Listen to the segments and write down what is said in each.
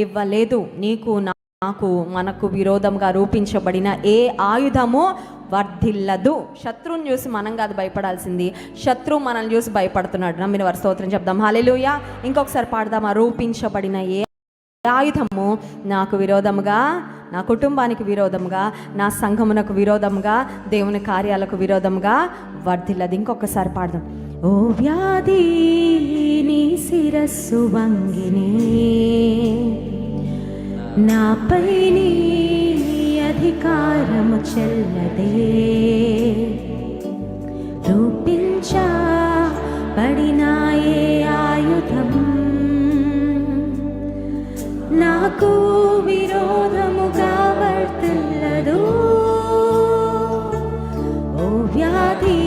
ఇవ్వలేదు. నీకు నాకు మనకు విరోధంగా రూపించబడిన ఏ ఆయుధము వర్ధిల్లదు. శత్రువుని చూసి మనం కాదు భయపడాల్సింది. శత్రువు మనల్ని చూసి భయపడుతున్నాడు. నమ్మిన వారి స్తోత్రం చెప్దాం. హాలేలుయ ఇంకొకసారి పాడదామా. రూపించబడిన ఏ ఆయుధము నాకు విరోధముగా నా కుటుంబానికి విరోధముగా నా సంఘమునకు విరోధముగా దేవుని కార్యాలకు విరోధముగా వర్ధిల్లది. ఇంకొకసారి పాడదాం. ఓ వ్యాధి నీ శిరస్సు వంగిని నాపై నీ అధికారము చెల్లదే రూపించబడినాయే ఆయుధం. నాకు విరోధముగా వర్తిల్లదు. ఓ వ్యాధి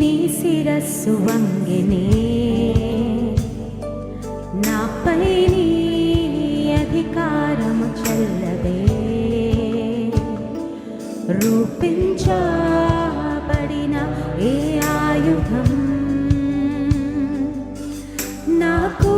నీ శిరస్సు వంగినే. నాపై రూపించబడిన ఏ ఆయుధం? నాకు